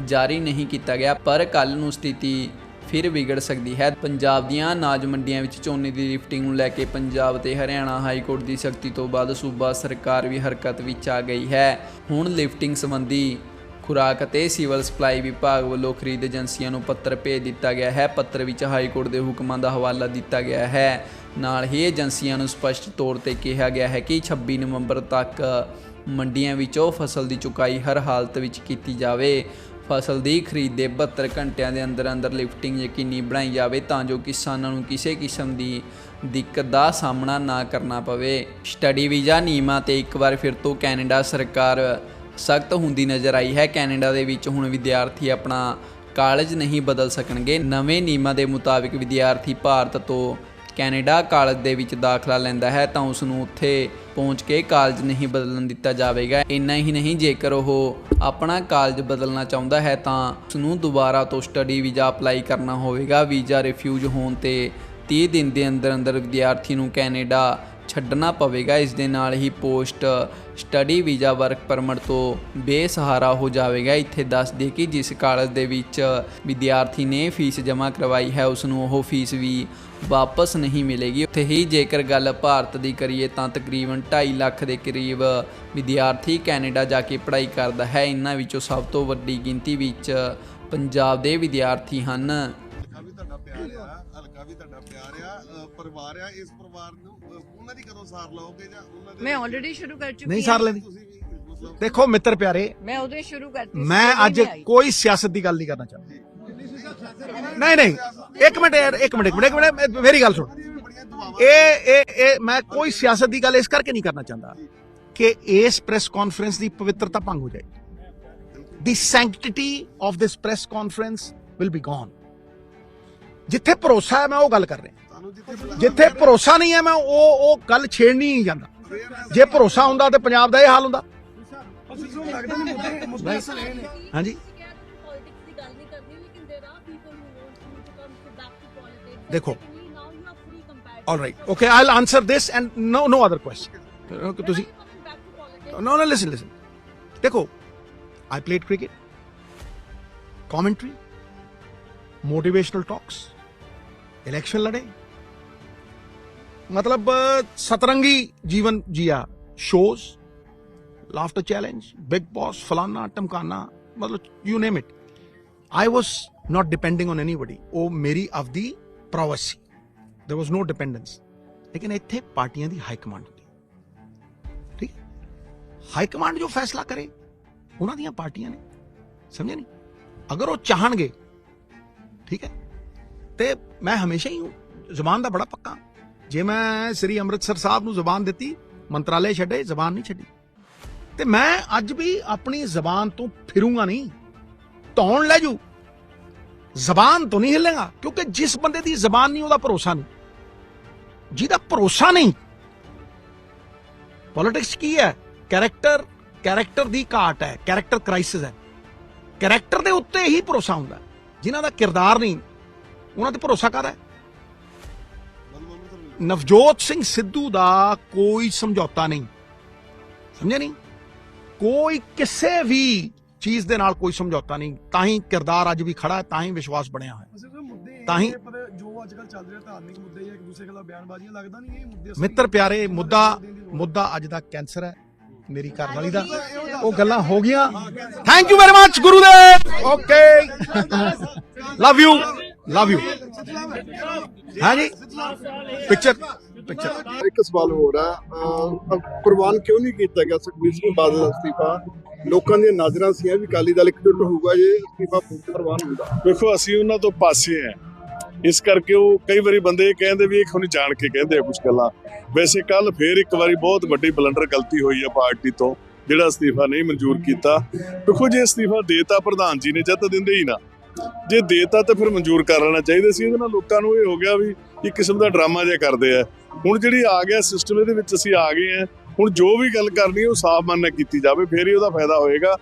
[SPEAKER 1] ਜਾਰੀ ਨਹੀਂ ਕੀਤਾ ਗਿਆ, ਪਰ ਕੱਲ ਨੂੰ ਸਥਿਤੀ ਫਿਰ ਵਿਗੜ ਸਕਦੀ ਹੈ। ਪੰਜਾਬ ਦੀਆਂ ਅਨਾਜ ਮੰਡੀਆਂ ਵਿੱਚ ਝੋਨੇ ਦੀ ਲਿਫਟਿੰਗ ਨੂੰ ਲੈ ਕੇ ਪੰਜਾਬ ਤੇ ਹਰਿਆਣਾ ਹਾਈ ਕੋਰਟ ਦੀ ਸਖਤੀ ਤੋਂ ਬਾਅਦ ਸੂਬਾ ਸਰਕਾਰ ਵੀ ਹਰਕਤ ਵਿੱਚ ਆ ਗਈ ਹੈ। ਹੁਣ ਲਿਫਟਿੰਗ ਸੰਬੰਧੀ ਖੁਰਾਕ ਅਤੇ ਸਿਵਲ ਸਪਲਾਈ ਵਿਭਾਗ ਵੱਲੋਂ ਖਰੀਦ ਏਜੰਸੀਆਂ ਨੂੰ ਪੱਤਰ ਭੇਜ ਦਿੱਤਾ ਗਿਆ ਹੈ। ਪੱਤਰ ਵਿੱਚ ਹਾਈ ਕੋਰਟ ਦੇ ਹੁਕਮਾਂ ਦਾ ਹਵਾਲਾ ਦਿੱਤਾ ਗਿਆ ਹੈ। ਨਾਲ ਹੀ ਏਜੰਸੀਆਂ ਨੂੰ ਸਪਸ਼ਟ ਤੌਰ ਤੇ ਕਿਹਾ ਗਿਆ ਹੈ ਕਿ 26 ਨਵੰਬਰ ਤੱਕ ਮੰਡੀਆਂ ਵਿੱਚੋਂ ਫਸਲ ਦੀ ਚੁਕਾਈ ਹਰ ਹਾਲਤ ਵਿੱਚ ਕੀਤੀ ਜਾਵੇ। ਫਸਲ ਦੀ ਖਰੀਦ ਦੇ 72 ਘੰਟਿਆਂ ਦੇ ਅੰਦਰ ਅੰਦਰ ਲਿਫਟਿੰਗ ਯਕੀਨੀ ਬਣਾਈ ਜਾਵੇ ਤਾਂ ਜੋ ਕਿਸਾਨਾਂ ਨੂੰ ਕਿਸੇ ਕਿਸਮ ਦੀ ਦਿੱਕਤ ਦਾ ਸਾਹਮਣਾ ਨਾ ਕਰਨਾ ਪਵੇ। ਸਟੱਡੀ ਵੀਜ਼ਾ ਨਿਯਮਾਂ ਤੇ ਇੱਕ ਵਾਰ ਫਿਰ ਤੋਂ ਕੈਨੇਡਾ ਸਰਕਾਰ ਸਖਤ ਹੁੰਦੀ ਨਜ਼ਰ ਆਈ ਹੈ। ਕੈਨੇਡਾ ਦੇ ਵਿੱਚ ਹੁਣ ਵਿਦਿਆਰਥੀ ਆਪਣਾ ਕਾਲਜ ਨਹੀਂ ਬਦਲ ਸਕਣਗੇ। ਨਵੇਂ ਨਿਯਮਾਂ ਦੇ ਮੁਤਾਬਿਕ ਵਿਦਿਆਰਥੀ ਭਾਰਤ ਤੋਂ ਕੈਨੇਡਾ ਕਾਲਜ ਦੇ ਵਿੱਚ ਦਾਖਲਾ ਲੈਂਦਾ ਹੈ ਤਾਂ ਉਸ ਨੂੰ ਉੱਥੇ ਪਹੁੰਚ ਕੇ ਕਾਲਜ ਨਹੀਂ ਬਦਲਣ ਦਿੱਤਾ ਜਾਵੇਗਾ। ਇੰਨਾ ਹੀ ਨਹੀਂ, ਜੇਕਰ ਉਹ ਆਪਣਾ ਕਾਲਜ ਬਦਲਣਾ ਚਾਹੁੰਦਾ ਹੈ ਤਾਂ ਉਸ ਨੂੰ ਦੁਬਾਰਾ ਤੋਂ ਸਟੱਡੀ ਵੀਜ਼ਾ ਅਪਲਾਈ ਕਰਨਾ ਹੋਵੇਗਾ। ਵੀਜ਼ਾ ਰਿਫਿਊਜ਼ ਹੋਣ ਤੇ 30 ਦਿਨ ਦੇ ਅੰਦਰ ਅੰਦਰ ਵਿਦਿਆਰਥੀ ਨੂੰ ਕੈਨੇਡਾ ਛੱਡਣਾ ਪਵੇਗਾ। ਇਸ ਦੇ ਨਾਲ ਹੀ post study visa work permit ਤੋਂ ਬੇਸਹਾਰਾ ਹੋ ਜਾਵੇਗਾ। ਇੱਥੇ ਦੱਸ ਦੇ ਕਿ ਜਿਸ ਕਾਲਜ ਦੇ ਵਿੱਚ ਵਿਦਿਆਰਥੀ ਨੇ ਫੀਸ ਜਮ੍ਹਾਂ ਕਰਵਾਈ ਹੈ ਉਸ ਨੂੰ ਉਹ ਫੀਸ ਵੀ ਵਾਪਸ ਨਹੀਂ ਮਿਲੇਗੀ। ਉੱਥੇ ਹੀ ਜੇਕਰ ਗੱਲ ਭਾਰਤ ਦੀ ਕਰੀਏ ਤਾਂ ਤਕਰੀਬਨ 2.5 ਲੱਖ ਦੇ ਕਰੀਬ ਵਿਦਿਆਰਥੀ ਕੈਨੇਡਾ ਜਾ ਕੇ ਪੜ੍ਹਾਈ ਕਰਦਾ ਹੈ। ਇਹਨਾਂ ਵਿੱਚੋਂ ਸਭ ਤੋਂ ਵੱਡੀ ਗਿਣਤੀ ਵਿੱਚ ਪੰਜਾਬ ਦੇ ਵਿਦਿਆਰਥੀ ਹਨ।
[SPEAKER 2] ਹਲਕਾ ਵੀ ਤੁਹਾਡਾ ਪਿਆਰ ਆ ਹਲਕਾ ਵੀ ਤੁਹਾਡਾ ਪਿਆਰ ਆ ਅ, ਪਰਿਵਾਰ ਆ। ਇਸ ਪਰਿਵਾਰ ਨੂੰ ਅ, ਉਹਨਾਂ ਦੀ ਕਦੋਂ ਸਾਰ ਲਓਗੇ ਜਾਂ ਉਹਨਾਂ ਦੇ
[SPEAKER 3] ਮੈਂ ਆਲਰੇਡੀ ਸ਼ੁਰੂ ਕਰ ਚੁੱਕੀ
[SPEAKER 4] ਨਹੀਂ
[SPEAKER 3] ਹਾਂ।
[SPEAKER 4] ਸਾਰ ਲੈਣੀ
[SPEAKER 2] ਤੁਸੀਂ ਵੀ ਮਤਲਬ
[SPEAKER 4] ਦੇਖੋ ਮਿੱਤਰ ਪਿਆਰੇ
[SPEAKER 3] ਮੈਂ ਉਦੋਂ ਹੀ ਸ਼ੁਰੂ ਕਰਤੀ ਸੀ,
[SPEAKER 4] ਮੈਂ
[SPEAKER 3] ਜਦੋਂ
[SPEAKER 4] ਅੱਜ
[SPEAKER 3] ਆਈ।
[SPEAKER 4] ਕੋਈ ਸਿਆਸਤ ਦੀ ਗੱਲ ਨਹੀਂ ਕਰਨਾ ਚਾਹੁੰਦਾ। ਨਹੀਂ ਨਹੀਂ ਇੱਕ ਮਿੰਟ ਯਾਰ ਇੱਕ ਮਿੰਟ ਇੱਕ ਮਿੰਟ, ਇੱਕ ਮਿੰਟ ਮੇਰੀ ਗੱਲ ਸੁਣ। ਇਹ ਇਹ ਇਹ ਮੈਂ ਕੋਈ ਸਿਆਸਤ ਦੀ ਗੱਲ ਇਸ ਕਰਕੇ ਨਹੀਂ ਕਰਨਾ ਚਾਹੁੰਦਾ ਕਿ ਇਸ ਪ੍ਰੈਸ ਕਾਨਫਰੰਸ ਦੀ ਪਵਿੱਤਰਤਾ ਭੰਗ ਹੋ ਜਾਏ। The sanctity of this press conference will be gone ਜਿੱਥੇ ਭਰੋਸਾ ਹੈ ਮੈਂ ਉਹ ਗੱਲ ਕਰ ਰਿਹਾ। ਜਿੱਥੇ ਭਰੋਸਾ ਨਹੀਂ ਹੈ ਮੈਂ ਉਹ ਉਹ ਗੱਲ ਛੇੜਨੀ ਨਹੀਂ ਜਾਂਦਾ। ਜੇ ਭਰੋਸਾ ਹੁੰਦਾ ਤੇ ਪੰਜਾਬ ਦਾ ਇਹ ਹਾਲ ਹੁੰਦਾ। ਹਾਂਜੀ।
[SPEAKER 5] ਕਰਨੀ ਲੇਕਿਨ there are people who want to come to back to politics
[SPEAKER 4] देखो।
[SPEAKER 5] Now you are free compared
[SPEAKER 4] All right. Okay, I'll answer this and no no other question. Okay, ਤੁਸੀਂ No, no, listen, listen. ਦੇਖੋ I played cricket. Commentary. Motivational talks. Election ਲੜੇ ਮਤਲਬ ਸਤਰੰਗੀ ਜੀਵਨ ਜੀਆ shows laughter challenge big boss ਫਲਾਨਾ ਟਮਕਾਨਾ ਪ੍ਰੋਵੈਸ ਸੀ there was no dependence. ਲੇਕਿਨ ਇੱਥੇ ਪਾਰਟੀਆਂ ਦੀ high command ਹੁੰਦੀ ਠੀਕ ਹੈ ਹਾਈ ਕਮਾਂਡ ਜੋ ਫੈਸਲਾ ਕਰੇ ਉਹਨਾਂ ਦੀਆਂ ਪਾਰਟੀਆਂ ਨੇ ਸਮਝਿਆ ਨਹੀਂ ਅਗਰ ਉਹ ਚਾਹਣਗੇ ਠੀਕ ਹੈ ਤੇ ਮੈਂ ਹਮੇਸ਼ਾ ਹੀ ਜ਼ੁਬਾਨ ਦਾ ਬੜਾ ਪੱਕਾ ਜੇ ਮੈਂ ਸ੍ਰੀ ਅੰਮ੍ਰਿਤਸਰ ਸਾਹਿਬ ਨੂੰ ਜ਼ੁਬਾਨ ਦਿੱਤੀ ਮੰਤਰਾਲੇ ਛੱਡੇ ਜ਼ੁਬਾਨ ਨਹੀਂ ਛੱਡੀ ਤੇ ਮੈਂ ਅੱਜ ਵੀ ਆਪਣੀ ਜ਼ੁਬਾਨ ਤੋਂ ਫਿਰੂੰਗਾ ਨਹੀਂ ਧੌਣ ਲੈ ਜੂ ਜ਼ਬਾਨ ਤੋਂ ਨਹੀਂ ਹਿੱਲੇਗਾ, ਕਿਉਂਕਿ ਜਿਸ ਬੰਦੇ ਦੀ ਜ਼ਬਾਨ ਨਹੀਂ, ਉਹਦਾ ਭਰੋਸਾ ਨਹੀਂ। ਜਿਹਦਾ ਭਰੋਸਾ ਨਹੀਂ ਪੋਲਿਟਿਕਸ ਕੀ ਹੈ? ਕੈਰੈਕਟਰ ਕੈਰੈਕਟਰ ਦੀ ਘਾਟ ਹੈ ਕੈਰੈਕਟਰ ਕ੍ਰਾਈਸਿਸ ਹੈ। ਕੈਰੈਕਟਰ ਦੇ ਉੱਤੇ ਹੀ ਭਰੋਸਾ ਹੁੰਦਾ ਹੈ। ਜਿਨ੍ਹਾਂ ਦਾ ਕਿਰਦਾਰ ਨਹੀਂ, ਉਹਨਾਂ ਤੇ ਭਰੋਸਾ ਕਰਦਾ ਹੈ? ਨਵਜੋਤ ਸਿੰਘ ਸਿੱਧੂ ਦਾ ਕੋਈ ਸਮਝੌਤਾ ਨਹੀਂ। ਸਮਝਿਆ ਨਹੀਂ? ਕੋਈ ਕਿਸੇ ਵੀ ਚੀਜ਼ ਦੇ ਨਾਲ ਕੋਈ ਸਮਝੌਤਾ ਨਹੀਂ ਤਾਂ ਹੀ ਕਿਰਦਾਰ ਅੱਜ ਵੀ ਖੜਾ ਹੈ ਤਾਂ ਹੀ ਵਿਸ਼ਵਾਸ ਬਣਿਆ ਹੋਇਆ।
[SPEAKER 6] ਇਹ
[SPEAKER 4] ਤਾਂ ਹੀ-
[SPEAKER 6] ਜੋ ਅੱਜ ਕੱਲ ਚੱਲ ਰਿਹਾ ਧਾਰਮਿਕ ਮੁੱਦੇ ਜਾਂ ਇੱਕ ਦੂਸਰੇ ਖਿਲਾਫ ਬਿਆਨਬਾਜ਼ੀਆਂ ਲੱਗਦਾ ਨਹੀਂ ਇਹ ਮੁੱਦੇ
[SPEAKER 4] ਮਿੱਤਰ ਪਿਆਰੇ
[SPEAKER 6] ਮੁੱਦੇ
[SPEAKER 4] ਮੁੱਦਾ ਅੱਜ ਦਾ ਕੈਂਸਰ ਹੈ ਮੇਰੀ ਘਰ ਵਾਲੀ ਦਾ। ਉਹ ਗੱਲਾਂ ਹੋ ਗਈਆਂ। Thank you very much Gurudev. Okay love you love you ਹਾਂਜੀ। ਪਿਕਚਰ ਪਿਕਚਰ
[SPEAKER 7] ਇੱਕ ਸਵਾਲ ਹੋ ਰਿਹਾ ਪ੍ਰਵਾਨ ਕਿਉਂ ਨਹੀਂ ਕੀਤਾ ਗਿਆ ਸੁਖਬੀਰ ਸਿੰਘ ਬਾਦਲ ਦਾ ਅਸਤੀਫਾ? ਲੋਕਾਂ ਦੀਆਂ ਨਜ਼ਰਾਂ ਸੀਆਂ ਵੀ ਅਕਾਲੀ ਦਲ ਇਕਜੁੱਟ ਹੋਊਗਾ, ਜੇ ਅਸਤੀਫਾ ਪ੍ਰਵਾਨ ਹੁੰਦਾ
[SPEAKER 8] ਵੇਖੋ ਅਸੀਂ ਉਹਨਾਂ ਤੋਂ ਪਾਸੇ ਆ ਇਸ ਕਰਕੇ ਉਹ ਕਈ ਵਾਰੀ ਬੰਦੇ ਇਹ ਕਹਿੰਦੇ ਵੀ ਇਹ ਖੁਣੀ ਜਾਣ ਕੇ ਕਹਿੰਦੇ ਆ ਕੁਝ ਗੱਲਾਂ। ਵੈਸੇ ਕੱਲ ਫੇਰ ਇੱਕ ਵਾਰੀ ਬਹੁਤ ਵੱਡੀ ਬਲੰਡਰ ਗਲਤੀ ਹੋਈ ਆ ਪਾਰਟੀ ਤੋਂ, ਜਿਹੜਾ ਅਸਤੀਫਾ ਨਹੀਂ ਮਨਜ਼ੂਰ ਕੀਤਾ। ਦੇਖੋ, ਜੇ ਅਸਤੀਫਾ ਦੇਤਾ ਪ੍ਰਧਾਨ ਜੀ ਨੇ, ਜਦ ਤਾਂ ਦਿੰਦੇ ਹੀ ਨਾ। ਜੇ ਦੇਤਾ ਤਾਂ ਫਿਰ ਮਨਜ਼ੂਰ ਕਰ ਲੈਣਾ ਚਾਹੀਦਾ ਸੀ। ਇਹਦੇ ਨਾਲ ਲੋਕਾਂ ਨੂੰ ਇਹ ਹੋ ਗਿਆ ਵੀ ਇੱਕ ਕਿਸਮ ਦਾ ਡਰਾਮਾ ਜਿਹਾ ਕਰਦੇ ਆ। ਹੁਣ ਜਿਹੜੀ ਆ ਗਿਆ ਸਿਸਟਮ ਇਹਦੇ ਵਿੱਚ ਅਸੀਂ ਆ ਗਏ ਆ। ਹੁਣ ਜੋ ਵੀ ਗੱਲ ਕਰਨੀ ਉਹ ਸਾਫ਼ ਮਨ ਨਾਲ ਕੀਤੀ ਜਾਵੇ, ਫੇਰ ਹੀ ਉਹਦਾ ਫਾਇਦਾ ਹੋਏਗਾ।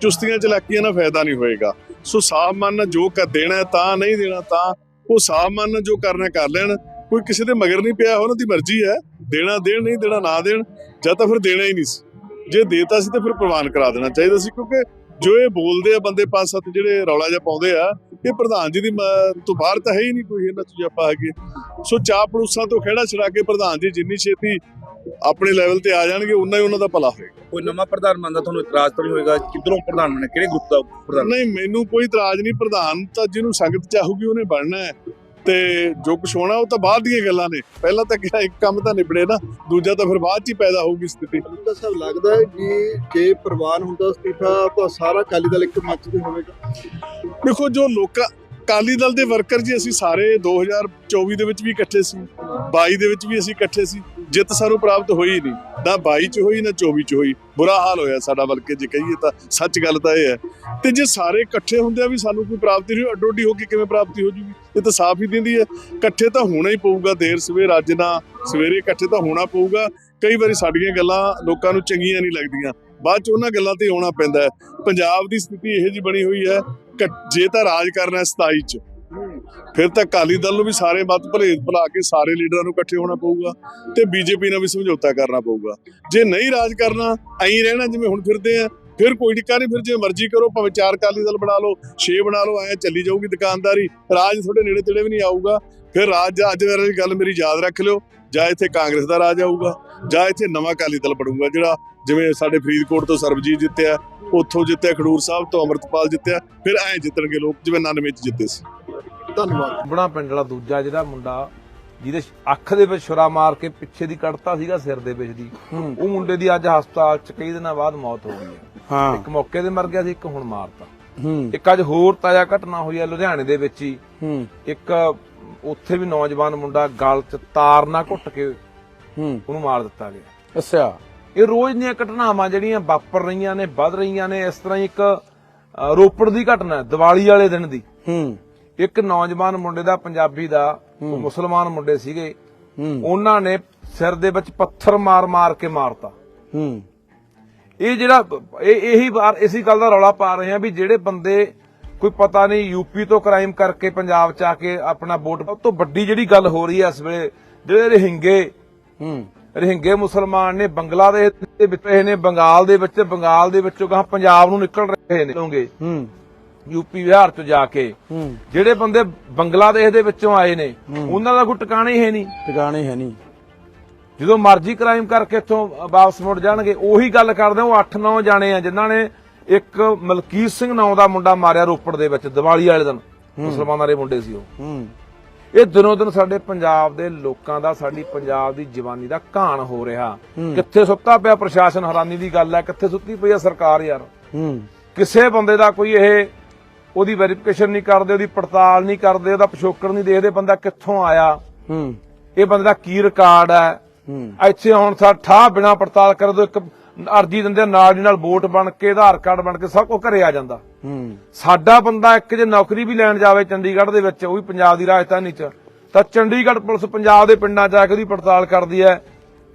[SPEAKER 8] ਚੁਸਤੀਆਂ ਚਲਾਕੀਆਂ ਨਾਲ ਫਾਇਦਾ ਨਹੀਂ ਹੋਏਗਾ। ਸੋ ਸਾਫ਼ ਮਨ ਨਾਲ ਜੋ ਕਰ ਦੇਣਾ ਤਾਂ ਨਹੀਂ ਦੇਣਾ, ਤਾਂ ਉਹ ਸਾਫ਼ ਮਨ ਨਾਲ ਜੋ ਕਰਨਾ ਕਰ ਲੈਣ। ਕੋਈ ਕਿਸੇ ਦੇ ਮਗਰ ਨਹੀਂ ਪਿਆ, ਉਹਨਾਂ ਦੀ ਮਰਜ਼ੀ ਹੈ। ਦੇਣਾ ਦੇਣ, ਨਹੀਂ ਦੇਣਾ ਨਾ ਦੇਣ, ਜਾਂ ਤਾਂ ਫਿਰ ਦੇਣਾ ਹੀ ਨਹੀਂ ਸੀ। ਜੇ ਦੇਤਾ ਸੀ, ਤਾਂ ਫਿਰ ਪ੍ਰਵਾਨ ਕਰਾ ਦੇਣਾ ਚਾਹੀਦਾ ਸੀ, ਕਿਉਂਕਿ ਜੋ ਇਹ ਬੋਲਦੇ ਆ ਬੰਦੇ ਪੰਜ ਸੱਤ ਜਿਹੜੇ ਰੌਲਾ ਜਿਹਾ ਪਾਉਂਦੇ ਆ, ਇਹ ਪ੍ਰਧਾਨ ਜੀ ਦੀ ਤੋਂ ਬਾਹਰ ਤਾਂ ਹੈ ਹੀ ਨਹੀਂ ਕੋਈ, ਇਹਨਾਂ ਚ ਆਪਾਂ ਹੈਗੇ ਸੋ ਚਾਹ ਪੜੂਸਾਂ ਤੋਂ ਖੇੜਾ ਛੜਾ ਕੇ ਪ੍ਰਧਾਨ ਜੀ ਜਿੰਨੀ ਛੇਤੀ ਆਪਣੇ ਲੈਵਲ ਤੇ ਆ ਜਾਣਗੇ ਉਨਾ ਹੀ ਉਹਨਾਂ ਦਾ ਭਲਾ ਹੋਏਗਾ।
[SPEAKER 9] ਕੋਈ ਨਵਾਂ ਪ੍ਰਧਾਨ ਬਣਦਾ ਤੁਹਾਨੂੰ ਇਤਰਾਜ਼ ਤਾਂ ਨਹੀਂ ਹੋਏਗਾ? ਕਿੱਧਰੋਂ ਪ੍ਰਧਾਨ ਬਣੇ ਕਿਹੜੇ ਗਰੁੱਪ ਦਾ ਪ੍ਰਧਾਨ?
[SPEAKER 8] ਨਹੀਂ ਮੈਨੂੰ ਕੋਈ ਇਤਰਾਜ਼ ਨਹੀਂ ਪ੍ਰਧਾਨ ਤਾਂ ਜਿਹਨੂੰ ਸੰਗਤ ਚਾਹੂਗੀ ਉਹਨੇ ਬਣਨਾ ਹੈ। ਤੇ ਜੋ ਕੁਛ ਹੋਣਾ ਉਹ ਤਾਂ ਬਾਅਦ ਦੀਆਂ ਗੱਲਾਂ ਨੇ। ਪਹਿਲਾਂ ਤਾਂ ਕਿਹਾ ਇੱਕ ਕੰਮ ਤਾਂ ਨਿਬੜੇ ਨਾ ਦੂਜਾ ਤਾਂ ਫਿਰ ਬਾਅਦ ਚ ਹੀ ਪੈਦਾ ਹੋਊਗੀ ਸਥਿਤੀ।
[SPEAKER 7] ਤਾਂ ਸਭ ਲੱਗਦਾ ਹੈ ਕਿ ਜੇ ਪ੍ਰਵਾਨ ਹੁੰਦਾ ਅਸਤੀਫਾ ਤਾਂ ਸਾਰਾ ਅਕਾਲੀ ਦਲ ਇੱਕ ਮੰਚ ਤੇ ਹੋਵੇਗਾ।
[SPEAKER 8] ਦੇਖੋ ਜੋ ਲੋਕਾਂ ਅਕਾਲੀ ਦਲ ਦੇ ਵਰਕਰ ਜੀ ਅਸੀਂ ਸਾਰੇ 2024 ਦੇ ਵਿੱਚ ਵੀ ਇਕੱਠੇ ਸੀ 22 ਦੇ ਵਿੱਚ ਵੀ ਅਸੀਂ ਇਕੱਠੇ ਸੀ। ਜਿੱਤ ਸਾਨੂੰ ਪ੍ਰਾਪਤ ਹੋਈ ਨਹੀਂ, ਨਾ 22 ਚ ਹੋਈ, ਨਾ 24 ਚ ਹੋਈ। ਬੁਰਾ ਹਾਲ ਹੋਇਆ ਸਾਡਾ ਬਲਕਿ ਜੇ ਕਹੀਏ ਤਾਂ, ਸੱਚ ਗੱਲ ਤਾਂ ਇਹ ਹੈ। ਤੇ ਜੇ ਸਾਰੇ ਇਕੱਠੇ ਹੁੰਦੇ ਆ ਵੀ ਸਾਨੂੰ ਕੋਈ ਪ੍ਰਾਪਤੀ ਨਹੀਂ ਅੱਡੋ ਅੱਡੀ ਹੋ ਕੇ ਕਿਵੇਂ ਪ੍ਰਾਪਤੀ ਹੋ ਜੂਗੀ? ਇਹ ਤਾਂ ਸਾਫ਼ ਹੀ ਦਿੰਦੀ ਹੈ। ਇਕੱਠੇ ਤਾਂ ਹੋਣਾ ਹੀ ਪਊਗਾ ਦੇਰ ਸਵੇਰ, ਅੱਜ ਨਾ ਸਵੇਰੇ ਇਕੱਠੇ ਤਾਂ ਹੋਣਾ ਪਊਗਾ। ਕਈ ਵਾਰੀ ਸਾਡੀਆਂ ਗੱਲਾਂ ਲੋਕਾਂ ਨੂੰ ਚੰਗੀਆਂ ਨਹੀਂ ਲੱਗਦੀਆਂ। ਬਾਅਦ ਚ ਉਹਨਾਂ ਗੱਲਾਂ ਤੇ ਆਉਣਾ ਪੈਂਦਾ ਹੈ। ਪੰਜਾਬ ਦੀ ਸਥਿਤੀ ਇਹੋ ਜੀ ਬਣੀ ਹੋਈ ਹੈ ਕਿ ਜੇ ਤਾਂ ਰਾਜ ਕਰਨਾ ਹੈ 27 ਚ। ਫਿਰ ਤਾਂ ਅਕਾਲੀ ਦਲ ਨੂੰ ਵੀ ਸਾਰੇ ਮਤ ਭਰੇਜ ਭੁਲਾ ਕੇ ਸਾਰੇ ਲੀਡਰਾਂ ਨੂੰ ਇਕੱਠੇ ਹੋਣਾ ਪਊਗਾ ਤੇ ਬੀਜੇਪੀ ਨਾਲ ਵੀ ਸਮਝੌਤਾ ਕਰਨਾ ਪਊਗਾ। ਜੇ ਨਹੀਂ ਰਾਜ ਕਰਨਾ, ਐਂ ਰਹਿਣਾ ਜਿਵੇਂ ਹੁਣ ਫਿਰਦੇ ਆ। ਫਿਰ ਕੋਈ ਟਿੱਕਾ ਨਹੀਂ, ਫਿਰ ਜੇ ਮਰਜ਼ੀ ਕਰੋ, ਭਾਵੇਂ ਚਾਰ ਅਕਾਲੀ ਦਲ ਬਣਾ ਲਓ, ਛੇ ਬਣਾ ਲਓ, ਐ ਚੱਲੀ ਜਾਊਗੀ ਦੁਕਾਨਦਾਰੀ। ਰਾਜ ਤੁਹਾਡੇ ਨੇੜੇ ਤੇੜੇ ਵੀ ਨਹੀਂ ਆਊਗਾ। ਫਿਰ ਰਾਜ ਅੱਜ ਵਾਲੀ ਗੱਲ ਮੇਰੀ ਯਾਦ ਰੱਖ ਲਿਓ। ਜਾਂ ਇੱਥੇ ਕਾਂਗਰਸ ਦਾ ਰਾਜ ਆਊਗਾ, ਜਾਂ ਇੱਥੇ ਨਵਾਂ ਅਕਾਲੀ ਦਲ ਬਣੂਗਾ, ਜਿਹੜਾ ਜਿਵੇਂ ਸਾਡੇ ਫਰੀਦਕੋਟ ਤੋਂ ਸਰਬਜੀਤ ਜਿੱਤਿਆ, ਉੱਥੋਂ ਜਿੱਤਿਆ, ਖਡੂਰ ਸਾਹਿਬ ਤੋਂ ਅਮਰਤਪਾਲ ਜਿੱਤਿਆ, ਫਿਰ ਐ ਜਿੱਤਣਗੇ ਲੋਕ, ਜਿਵੇਂ 99 ਚ ਜਿੱਤੇ ਸੀ।
[SPEAKER 7] ਧੰਨਵਾਦ।
[SPEAKER 10] ਬਣਾ ਪਿੰਡ ਵਾਲਾ ਦੂਜਾ ਜਿਹੜਾ ਮੁੰਡਾ ਜਿਹਦੇ ਅੱਖ ਦੇ ਵਿੱਚ ਛੁਰਾ ਮਾਰ ਕੇ ਪਿੱਛੇ ਦੀ ਕੱਢਤਾ ਸੀਗਾ ਸਿਰ ਦੇ ਵਿੱਚ ਦੀ। ਉਹ ਮੁੰਡੇ ਦੀ ਅੱਜ ਹਸਪਤਾਲ 'ਚ ਕਈ ਦਿਨਾਂ ਬਾਅਦ ਮੌਤ ਹੋ ਗਈ ਹੈ। ਇੱਕ ਮੌਕੇ ਤੇ ਮਰ ਗਿਆ ਸੀ ਇੱਕ ਹੁਣ ਮਾਰਤਾ। ਇੱਕ ਅੱਜ ਹੋਰ ਤਾਜ਼ਾ ਘਟਨਾ ਹੋਈ ਹੈ ਲੁਧਿਆਣੇ ਦੇ ਵਿੱਚ ਹੀ। ਇੱਕ ਉੱਥੇ ਵੀ ਨੌਜਵਾਨ ਮੁੰਡਾ ਗਲ 'ਚ ਤਾਰ ਨਾਲ ਘੁੱਟ ਕੇ ਉਹਨੂੰ ਮਾਰ ਦਿੱਤਾ ਗਿਆ।
[SPEAKER 4] ਅੱਛਾ।
[SPEAKER 10] ਇਹ ਰੋਜ਼ ਦੀਆਂ ਘਟਨਾਵਾਂ ਜਿਹੜੀਆਂ ਵਾਪਰ ਰਹੀਆਂ ਨੇ ਵੱਧ ਰਹੀਆਂ ਨੇ ਇਸ ਤਰ੍ਹਾਂ ਇੱਕ ਰੋਪੜ ਦੀ ਘਟਨਾ ਦੀਵਾਲੀ ਵਾਲੇ ਦਿਨ ਦੀ।
[SPEAKER 4] ਹੂੰ।
[SPEAKER 10] ਇੱਕ ਨੌਜਵਾਨ ਮੁੰਡੇ ਦਾ ਪੰਜਾਬੀ ਦਾ ਉਹ ਮੁਸਲਮਾਨ ਮੁੰਡੇ ਸੀਗੇ। ਉਹਨਾਂ ਨੇ ਸਿਰ ਦੇ ਵਿੱਚ ਪੱਥਰ ਮਾਰ-ਮਾਰ ਕੇ ਮਾਰਤਾ।
[SPEAKER 4] ਹੂੰ।
[SPEAKER 10] ਇਹ ਜਿਹੜਾ ਇਹ ਇਹੀ ਵਾਰ ਇਸੇ ਗੱਲ ਦਾ ਰੌਲਾ ਪਾ ਰਹੇ ਆ ਵੀ ਜਿਹੜੇ ਬੰਦੇ ਕੋਈ ਪਤਾ ਨਹੀਂ ਯੂਪੀ ਤੋਂ ਕ੍ਰਾਈਮ ਕਰਕੇ ਪੰਜਾਬ ਚ ਆ ਕੇ ਆਪਣਾ ਵੋਟ ਉਹ ਤੋਂ ਵੱਡੀ ਜਿਹੜੀ ਗੱਲ ਹੋ ਰਹੀ ਹੈ ਇਸ ਵੇਲੇ ਜਿਹੜੇ ਰਹਿੰਗੇ
[SPEAKER 4] ਹੂੰ।
[SPEAKER 10] ਰਹਿੰਗੇ ਮੁਸਲਮਾਨ ਨੇ ਬੰਗਲਾਦੇਸ਼ ਦੇ ਵਿੱਚ ਨੇ ਬੰਗਾਲ ਦੇ ਵਿੱਚ ਬੰਗਾਲ ਦੇ ਵਿੱਚੋਂ ਗਾਂ ਪੰਜਾਬ ਨੂੰ ਨਿਕਲ ਰਹੇ ਨੇ। ਲੋਗੇ
[SPEAKER 4] ਹੂੰ।
[SPEAKER 10] ਯੂਪੀ ਬਿਹਾਰ ਤੋਂ ਜਾ ਕੇ।
[SPEAKER 4] ਹੂੰ।
[SPEAKER 10] ਜਿਹੜੇ ਬੰਦੇ ਬੰਗਲਾਦੇਸ਼ ਦੇ ਵਿੱਚੋਂ ਆਏ ਨੇ ਉਹਨਾਂ ਦਾ ਕੋਈ ਟਿਕਾਣਾ ਹੀ ਹੈ ਨਹੀਂ।
[SPEAKER 4] ਟਿਕਾਣੇ ਹੈ ਨਹੀਂ।
[SPEAKER 10] ਜਦੋਂ ਮਰਜ਼ੀ ਕ੍ਰਾਈਮ ਕਰਕੇ ਇੱਥੋਂ ਵਾਪਸ ਮੁੜ ਜਾਣਗੇ ਉਹੀ ਗੱਲ ਕਰਦੇ ਉਹ 8-9 ਜਾਣੇ ਆ ਜਿਨ੍ਹਾਂ ਨੇ ਇੱਕ ਮਲਕੀਤ ਸਿੰਘ ਨਾਂ ਦਾ ਮੁੰਡਾ ਮਾਰਿਆ ਰੋਪੜ ਦੇ ਵਿੱਚ ਦੀਵਾਲੀ ਵਾਲੇ ਦਿਨ। ਮੁਸਲਮਾਨਾਂ ਦੇ ਮੁੰਡੇ ਸੀ ਉਹ।
[SPEAKER 4] ਹੂੰ।
[SPEAKER 10] ਇਹ ਦਿਨੋਂ ਦਿਨ ਸਾਡੇ ਪੰਜਾਬ ਦੇ ਲੋਕਾਂ ਦਾ ਸਾਡੀ ਪੰਜਾਬ ਦੀ ਜਵਾਨੀ ਦਾ ਘਾਣ ਹੋ ਰਿਹਾ। ਕਿੱਥੇ ਸੁੱਤਾ ਪਿਆ ਪ੍ਰਸ਼ਾਸਨ ਹੈਰਾਨੀ ਦੀ ਗੱਲ ਹੈ ਕਿੱਥੇ ਸੁੱਤੀ ਪਈ ਆ ਸਰਕਾਰ ਯਾਰ।
[SPEAKER 4] ਹੂੰ।
[SPEAKER 10] ਕਿਸੇ ਬੰਦੇ ਦਾ ਕੋਈ ਇਹ ਉਹਦੀ ਵੈਰੀਫਿਕੇਸ਼ਨ ਨਹੀਂ ਕਰਦੇ ਉਹਦੀ ਪੜਤਾਲ ਨਹੀਂ ਕਰਦੇ ਉਹਦਾ ਪਿਛੋਕੜ ਨਹੀਂ ਦੇਖਦੇ ਬੰਦਾ ਕਿੱਥੋਂ ਆਇਆ?
[SPEAKER 4] ਹੂੰ।
[SPEAKER 10] ਇਹ ਬੰਦੇ ਦਾ ਕੀ ਰਿਕਾਰਡ ਹੈ?
[SPEAKER 4] ਹੂੰ।
[SPEAKER 10] ਇੱਥੇ ਹੁਣ ਸਾ ਠਾਹ ਬਿਨਾ ਪੜਤਾਲ ਕਰ ਦੋ ਇੱਕ ਅਰਜੀ ਦਿੰਦੇ ਨਾਲ ਦੀ ਨਾਲ ਵੋਟ ਬਣ ਕੇ ਆਧਾਰ ਕਾਰਡ ਬਣ ਕੇ ਸਭ ਕੁਝ ਘਰੇ ਆ ਜਾਂਦਾ।
[SPEAKER 4] ਹੂੰ।
[SPEAKER 10] ਸਾਡਾ ਬੰਦਾ ਇੱਕ ਜੇ ਨੌਕਰੀ ਵੀ ਲੈਣ ਜਾਵੇ ਚੰਡੀਗੜ੍ਹ ਦੇ ਵਿੱਚ ਉਹ ਵੀ ਪੰਜਾਬ ਦੀ ਰਾਜਧਾਨੀ 'ਚ ਤਾਂ ਚੰਡੀਗੜ੍ਹ ਪੁਲਿਸ ਪੰਜਾਬ ਦੇ ਪਿੰਡਾਂ 'ਚ ਆ ਕੇ ਉਹਦੀ ਪੜਤਾਲ ਕਰਦੀ ਹੈ।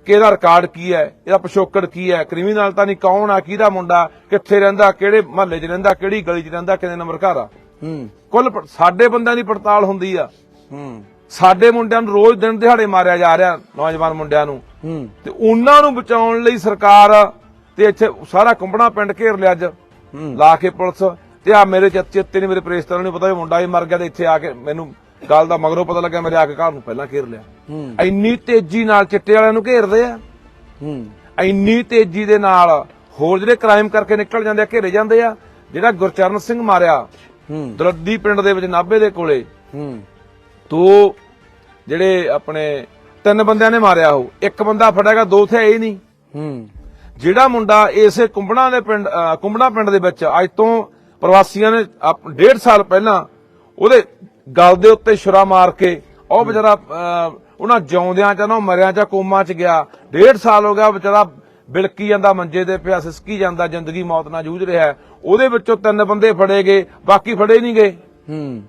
[SPEAKER 10] ਕਿ ਇਹਦਾ ਰਿਕਾਰਡ ਕੀ ਹੈ? ਇਹਦਾ ਪਿਛੋਕੜ ਕੀ ਹੈ? ਕ੍ਰਿਮੀਨਲ ਤਾਂ ਨਹੀਂ ਕੌਣ ਆ? ਕਿਹਦਾ ਮੁੰਡਾ? ਕਿੱਥੇ ਰਹਿੰਦਾ? ਕਿਹੜੇ ਮਹੱਲੇ 'ਚ ਰਹਿੰਦਾ? ਕਿਹੜੀ ਗਲੀ 'ਚ ਰਹਿੰਦਾ? ਕਿੰਨੇ ਨੰਬਰ ਘਰ ਆ?
[SPEAKER 4] ਹੂੰ।
[SPEAKER 10] ਕੁੱਲ ਸਾਡੇ ਬੰਦਿਆਂ ਦੀ ਪੜਤਾਲ ਹੁੰਦੀ ਆ।
[SPEAKER 4] ਹੂੰ।
[SPEAKER 10] ਸਾਡੇ ਮੁੰਡਿਆਂ ਨੂੰ ਰੋਜ਼ ਦਿਨ ਦਿਹਾੜੇ ਮਾਰਿਆ ਜਾ ਰਿਹਾ ਨੌਜਵਾਨ ਮੁੰਡਿਆਂ ਨੂੰ।
[SPEAKER 4] ਹੂੰ।
[SPEAKER 10] ਤੇ ਉਹਨਾਂ ਨੂੰ ਬਚਾਉਣ ਲਈ ਸਰਕਾਰ ਤੇ ਇੱਥੇ ਸਾਰਾ ਕੁੰਬੜਾ ਪਿੰਡ ਘੇਰ ਲਿਆ ਅੱਜ। ਲਾ ਕੇ ਪੁਲਿਸ। ਤੇ ਆ ਮੇਰੇ ਚਿੱਤ- ਨਹੀਂ ਮੇਰੇ ਪ੍ਰੇਸਤਾਂ ਨੂੰ ਪਤਾ ਵੀ ਮੁੰਡਾ ਹੀ ਮਰ ਗਿਆ ਤੇ ਇੱਥੇ ਆ ਕੇ ਮੈਨੂੰ ਗੱਲ ਦਾ ਮਗਰੋਂ ਪਤਾ ਲੱਗਿਆ ਮੇਰੇ ਆ ਕੇ ਘਰ ਨੂੰ ਪਹਿਲਾਂ ਘੇਰ ਲਿਆ।
[SPEAKER 4] ਹੂੰ।
[SPEAKER 10] ਇੰਨੀ ਤੇਜ਼ੀ ਨਾਲ ਚਿੱਟੇ ਵਾਲਿਆਂ ਨੂੰ ਘੇਰਦੇ ਆ।
[SPEAKER 4] ਹੂੰ।
[SPEAKER 10] ਇੰਨੀ ਤੇਜ਼ੀ ਦੇ ਨਾਲ ਹੋਰ ਜਿਹੜੇ ਕ੍ਰਾਈਮ ਕਰਕੇ ਨਿਕਲ ਜਾਂਦੇ ਆ ਘੇਰੇ ਜਾਂਦੇ ਆ ਜਿਹੜਾ ਗੁਰਚਰਨ ਸਿੰਘ ਮਾਰਿਆ
[SPEAKER 4] ਹੂੰ।
[SPEAKER 10] ਦਰਦੀ ਪਿੰਡ ਦੇ ਵਿੱਚ ਨਾਭੇ ਦੇ ਕੋਲੇ
[SPEAKER 4] ਹੂੰ।
[SPEAKER 10] ਦੋ ਜਿਹੜੇ ਆਪਣੇ ਤਿੰਨ ਬੰਦਿਆਂ ਨੇ ਮਾਰਿਆ ਉਹ ਇੱਕ ਬੰਦਾ ਫੜਿਆਗਾ ਦੋ ਥੇ ਹੀ ਨਹੀਂ।
[SPEAKER 4] ਹੂੰ।
[SPEAKER 10] ਜਿਹੜਾ ਮੁੰਡਾ ਇਸੇ ਕੁੰਬੜਾ ਦੇ ਪਿੰਡ ਕੁੰਬੜਾ ਪਿੰਡ ਦੇ ਵਿੱਚ ਅੱਜ ਤੋਂ ਪ੍ਰਵਾਸੀਆਂ ਨੇ ਡੇਢ ਸਾਲ ਪਹਿਲਾਂ ਉਹਦੇ ਗਲ ਦੇ ਉੱਤੇ ਛੁਰਾ ਮਾਰ ਕੇ ਉਹ ਵਿਚਾਰਾ ਉਹਨਾਂ ਜਿਉਂਦਿਆਂ ਚ ਨਾ ਮਰਿਆਂ ਚ ਕੋਮਾ ਚ ਗਿਆ। ਡੇਢ ਸਾਲ ਹੋ ਗਿਆ ਵਿਚਾਰਾ ਬਿਲਕੀ ਜਾਂਦਾ ਮੰਜੇ ਦੇ ਪਿਆ ਸਿਸਕੀ ਜਾਂਦਾ ਜ਼ਿੰਦਗੀ ਮੌਤ ਨਾਲ ਜੂਝ ਰਿਹਾ। ਉਹਦੇ ਵਿੱਚੋਂ ਤਿੰਨ ਬੰਦੇ ਫੜੇ ਗਏ ਬਾਕੀ ਫੜੇ ਨਹੀਂ ਗਏ।
[SPEAKER 4] ਹੂੰ।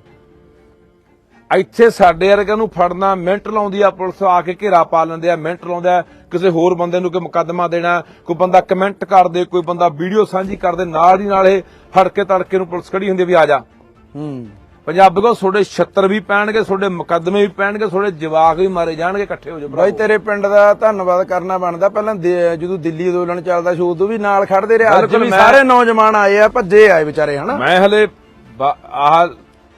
[SPEAKER 10] ਇੱਥੇ ਸਾਡੇ ਵਰਗਿਆਂ ਨੂੰ ਫੜਨਾ ਮਿੰਟ ਲਾਉਂਦੀ ਆ ਪੁਲਿਸ ਆ ਕੇ ਘੇਰਾ ਪਾ ਲੈਂਦੇ ਆ ਮਿੰਟ ਲਾਉਂਦਾ ਕਿਸੇ ਹੋਰ ਬੰਦੇ ਨੂੰ ਕੋਈ ਮੁਕੱਦਮਾ ਦੇਣਾ ਕੋਈ ਬੰਦਾ ਕਮੈਂਟ ਕਰ ਦੇ ਕੋਈ ਬੰਦਾ ਵੀਡੀਓ ਸਾਂਝੀ ਕਰ ਦੇ ਨਾਲ ਹੀ ਨਾਲ ਇਹ ਫੜ ਕੇ ਤੜਕੇ ਨੂੰ ਪੁਲਿਸ ਖੜੀ ਹੁੰਦੀ ਵੀ ਆ ਜਾ।
[SPEAKER 4] ਹੂੰ।
[SPEAKER 10] ਪੰਜਾਬ ਕੋ ਤੁਹਾਡੇ 76 ਵੀ ਪੈਣਗੇ ਤੁਹਾਡੇ ਮੁਕੱਦਮੇ ਵੀ ਪੈਣਗੇ ਤੁਹਾਡੇ ਜਵਾਕ ਵੀ ਮਾਰੇ ਜਾਣਗੇ ਇਕੱਠੇ ਹੋ ਜਾਓ
[SPEAKER 11] ਬਾਈ ਤੇਰੇ ਪਿੰਡ ਦਾ ਧੰਨਵਾਦ ਕਰਨਾ ਬਣਦਾ। ਪਹਿਲਾਂ ਜਦੋਂ ਦਿੱਲੀ ਅੰਦੋਲਨ ਚੱਲਦਾ ਸੀ ਉਦੋਂ ਵੀ ਨਾਲ ਖੜਦੇ ਰਹੇ। ਅੱਜ ਵੀ ਸਾਰੇ ਨੌਜਵਾਨ ਆਏ ਆ ਭੱਜੇ ਆਏ ਵਿਚਾਰੇ ਹਨਾ?
[SPEAKER 10] ਮੈਂ ਹਲੇ ਆਹ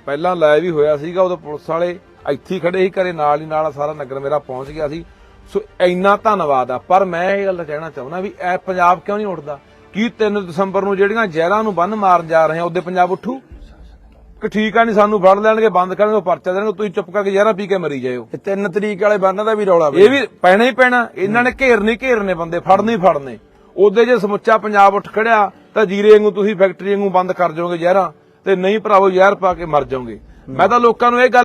[SPEAKER 10] ਪਹਿਲਾਂ ਲਾਈਵ ਹੀ ਹੋਇਆ ਸੀਗਾ ਉਦੋਂ ਪੁਲਿਸ ਵਾਲੇ ਇੱਥੇ ਹੀ ਖੜੇ ਸੀ ਘਰੇ ਨਾਲ ਹੀ ਨਾਲ ਸਾਰਾ ਨਗਰ ਮੇਰਾ ਪਹੁੰਚ ਗਿਆ ਸੀ। ਸੋ ਇੰਨਾ ਧੰਨਵਾਦ ਆ। ਪਰ ਮੈਂ ਇਹ ਗੱਲ ਕਹਿਣਾ ਚਾਹੁੰਦਾ ਵੀ ਇਹ ਪੰਜਾਬ ਕਿਉਂ ਨਹੀਂ ਉੱਠਦਾ? ਕੀ 3 ਦਸੰਬਰ ਨੂੰ ਜਿਹੜੀਆਂ ਜ਼ਹਿਰਾਂ ਨੂੰ ਬੰਨ ਮਾਰਨ ਜਾ ਰਹੇ ਆ ਉਹਦੇ ਪੰਜਾਬ ਉੱਠੂ? ਕਿ ਠੀਕ ਆ ਨਹੀਂ ਸਾਨੂੰ ਫੜ ਲੈਣਗੇ ਬੰਦ ਕਰਨਗੇ ਪਰਚਾ ਦੇਣਗੇ ਤੁਸੀਂ ਚੁੱਪ ਕਰਕੇ ਜ਼ਹਿਰਾਂ ਪੀ ਕੇ ਮਰੀ ਜਾਇਓ।
[SPEAKER 11] ਤੇ 3 ਤਰੀਕ ਵਾਲੇ ਬੰਨ ਦਾ ਵੀ ਰੌਲਾ
[SPEAKER 10] ਇਹ ਵੀ ਪੈਣਾ ਹੀ ਪੈਣਾ ਇਹਨਾਂ ਨੇ ਘੇਰਨੇ ਹੀ ਘੇਰਨੇ ਬੰਦੇ ਫੜਨੇ ਹੀ ਫੜਨੇ। ਉਹਦੇ ਜੇ ਸਮੁੱਚਾ ਪੰਜਾਬ ਉੱਠ ਖੜਿਆ ਤਾਂ ਜੀਰੇ ਵਾਂਗੂ ਤੁਸੀਂ ਫੈਕਟਰੀ ਵਾਂਗੂ ਬੰਦ ਕਰ ਜਾਓਗੇ ਜ਼ਹਿਰਾਂ ਤੇ ਨਹੀਂ ਭਰਾਵੋ ਜ਼ਹਿਰ ਪਾ ਕੇ ਮਰ ਜਾਓਗੇ। ਮੈਂ ਤਾਂ ਲੋਕਾਂ ਨੂੰ ਇਹ ਗੱਲ